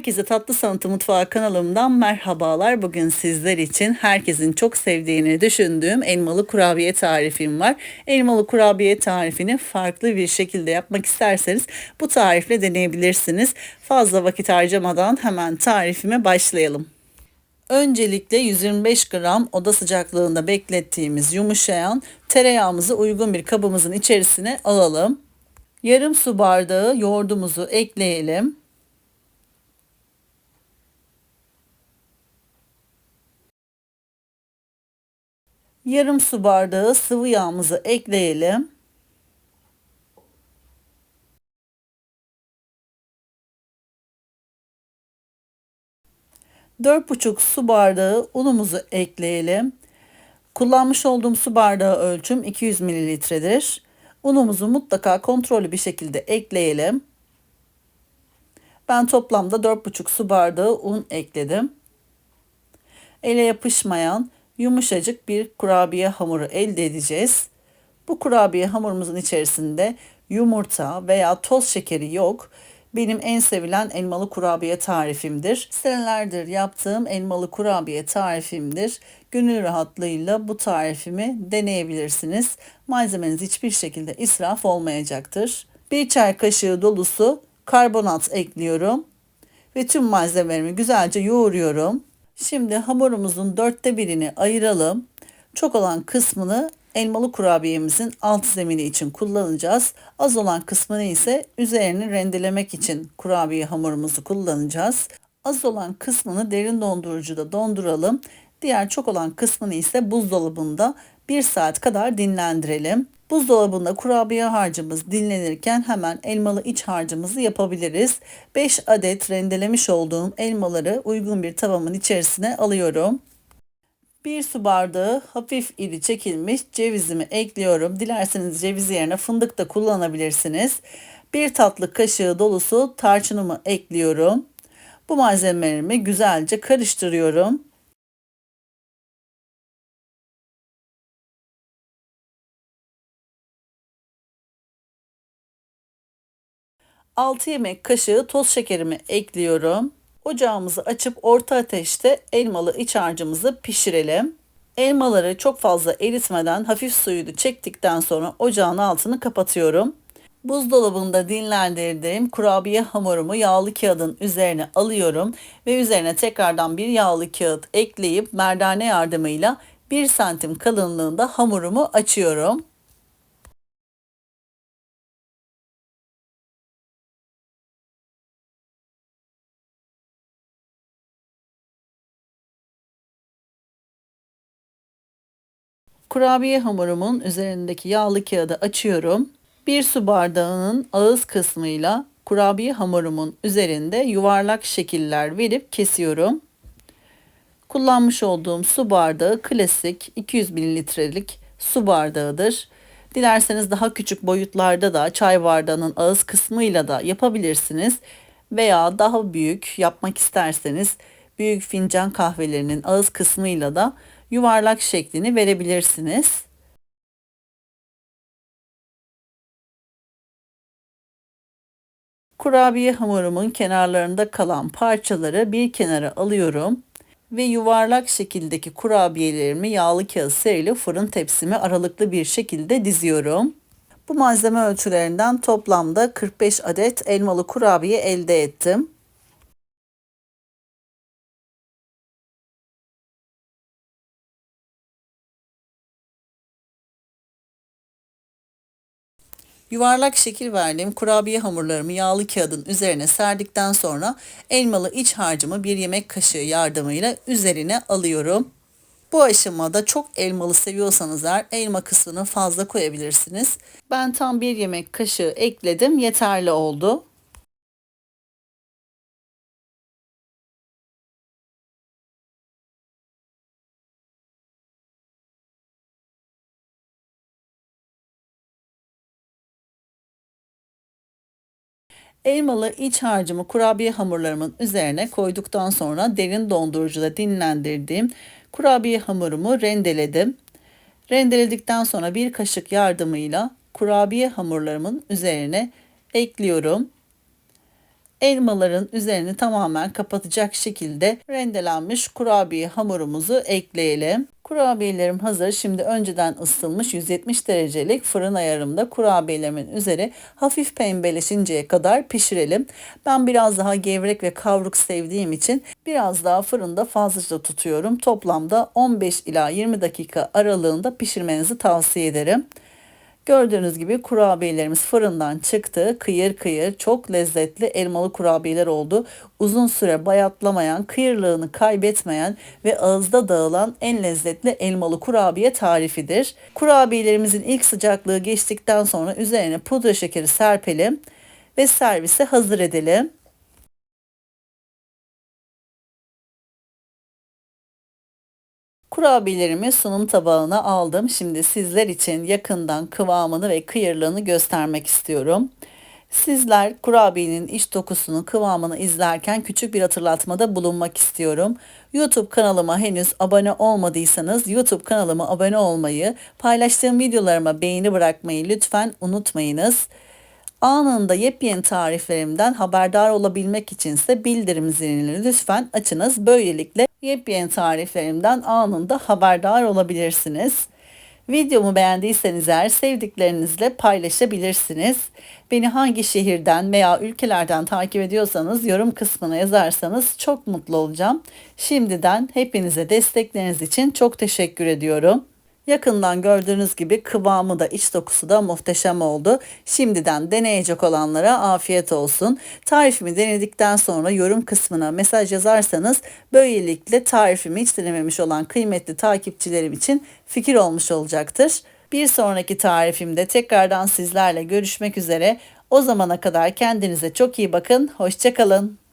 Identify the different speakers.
Speaker 1: Herkese Tatlı Sanatı Mutfağı kanalımdan merhabalar. Bugün sizler için herkesin çok sevdiğini düşündüğüm elmalı kurabiye tarifim var. Elmalı kurabiye tarifini farklı bir şekilde yapmak isterseniz bu tarifle deneyebilirsiniz. Fazla vakit harcamadan hemen tarifime başlayalım. Öncelikle 125 gram oda sıcaklığında beklettiğimiz yumuşayan tereyağımızı uygun bir kabımızın içerisine alalım. Yarım su bardağı yoğurdumuzu ekleyelim. Yarım su bardağı sıvı yağımızı ekleyelim. Dört buçuk su bardağı unumuzu ekleyelim. Kullanmış olduğum su bardağı ölçüm 200 mililitredir. Unumuzu mutlaka kontrollü bir şekilde ekleyelim. Ben toplamda 4,5 su bardağı un ekledim. Ele yapışmayan yumuşacık bir kurabiye hamuru elde edeceğiz. Bu kurabiye hamurumuzun içerisinde yumurta veya toz şekeri yok. Benim en sevilen elmalı kurabiye tarifimdir. Senelerdir yaptığım elmalı kurabiye tarifimdir. Gönül rahatlığıyla bu tarifimi deneyebilirsiniz. Malzemeniz hiçbir şekilde israf olmayacaktır. Bir çay kaşığı dolusu karbonat ekliyorum ve tüm malzemelerimi güzelce yoğuruyorum. Şimdi hamurumuzun dörtte birini ayıralım. Çok olan kısmını elmalı kurabiyemizin alt zemini için kullanacağız. Az olan kısmını ise üzerini rendelemek için kurabiye hamurumuzu kullanacağız. Az olan kısmını derin dondurucuda donduralım. Diğer çok olan kısmını ise buzdolabında 1 saat kadar dinlendirelim. Buzdolabında kurabiye harcımız dinlenirken hemen elmalı iç harcımızı yapabiliriz. 5 adet rendelemiş olduğum elmaları uygun bir tavamın içerisine alıyorum. 1 su bardağı hafif iri çekilmiş cevizimi ekliyorum. Dilerseniz ceviz yerine fındık da kullanabilirsiniz. 1 tatlı kaşığı dolusu tarçınımı ekliyorum. Bu malzemelerimi güzelce karıştırıyorum. 6 yemek kaşığı toz şekerimi ekliyorum. Ocağımızı açıp orta ateşte elmalı iç harcımızı pişirelim. Elmaları çok fazla eritmeden hafif suyunu çektikten sonra ocağın altını kapatıyorum. Buzdolabında dinlendirdiğim kurabiye hamurumu yağlı kağıdın üzerine alıyorum ve üzerine tekrardan bir yağlı kağıt ekleyip merdane yardımıyla 1 santim kalınlığında hamurumu açıyorum. Kurabiye hamurumun üzerindeki yağlı kağıdı açıyorum. Bir su bardağının ağız kısmıyla kurabiye hamurumun üzerinde yuvarlak şekiller verip kesiyorum. Kullanmış olduğum su bardağı klasik 200 mililitrelik su bardağıdır. Dilerseniz daha küçük boyutlarda da çay bardağının ağız kısmıyla da yapabilirsiniz. Veya daha büyük yapmak isterseniz büyük fincan kahvelerinin ağız kısmıyla da yuvarlak şeklini verebilirsiniz. Kurabiye hamurumun kenarlarında kalan parçaları bir kenara alıyorum ve yuvarlak şekildeki kurabiyelerimi yağlı kağıt serili fırın tepsime aralıklı bir şekilde diziyorum. Bu malzeme ölçülerinden toplamda 45 adet elmalı kurabiye elde ettim. Yuvarlak şekil verdiğim kurabiye hamurlarımı yağlı kağıdın üzerine serdikten sonra elmalı iç harcımı bir yemek kaşığı yardımıyla üzerine alıyorum. Bu aşamada çok elmalı seviyorsanız eğer elma kısmını fazla koyabilirsiniz. Ben tam bir yemek kaşığı ekledim yeterli oldu. Elmalı iç harcımı kurabiye hamurlarımın üzerine koyduktan sonra derin dondurucuda dinlendirdiğim kurabiye hamurumu rendeledim. Rendeledikten sonra bir kaşık yardımıyla kurabiye hamurlarımın üzerine ekliyorum. Elmaların üzerini tamamen kapatacak şekilde rendelenmiş kurabiye hamurumuzu ekleyelim. Kurabiyelerim hazır. Şimdi önceden ısıtılmış 170 derecelik fırın ayarımda kurabiyelerimin üzeri hafif pembeleşinceye kadar pişirelim. Ben biraz daha gevrek ve kavruk sevdiğim için biraz daha fırında fazlaca tutuyorum. Toplamda 15 ila 20 dakika aralığında pişirmenizi tavsiye ederim. Gördüğünüz gibi kurabiyelerimiz fırından çıktı. Kıyır kıyır çok lezzetli elmalı kurabiyeler oldu. Uzun süre bayatlamayan, kıyırlığını kaybetmeyen ve ağızda dağılan en lezzetli elmalı kurabiye tarifidir. Kurabiyelerimizin ilk sıcaklığı geçtikten sonra üzerine pudra şekeri serpelim ve servise hazır edelim. Kurabiyelerimi sunum tabağına aldım. Şimdi sizler için yakından kıvamını ve kıyırlığını göstermek istiyorum. Sizler kurabiyenin iç dokusunun kıvamını izlerken küçük bir hatırlatmada bulunmak istiyorum. YouTube kanalıma henüz abone olmadıysanız YouTube kanalıma abone olmayı, paylaştığım videolarıma beğeni bırakmayı lütfen unutmayınız. Anında yepyeni tariflerimden haberdar olabilmek içinse bildirim zilini lütfen açınız. Böylelikle yepyeni tariflerimden anında haberdar olabilirsiniz. Videomu beğendiyseniz eğer sevdiklerinizle paylaşabilirsiniz. Beni hangi şehirden veya ülkelerden takip ediyorsanız yorum kısmına yazarsanız çok mutlu olacağım. Şimdiden hepinize destekleriniz için çok teşekkür ediyorum. Yakından gördüğünüz gibi kıvamı da iç dokusu da muhteşem oldu. Şimdiden deneyecek olanlara afiyet olsun. Tarifimi denedikten sonra yorum kısmına mesaj yazarsanız böylelikle tarifimi hiç denememiş olan kıymetli takipçilerim için fikir olmuş olacaktır. Bir sonraki tarifimde tekrardan sizlerle görüşmek üzere. O zamana kadar kendinize çok iyi bakın. Hoşçakalın.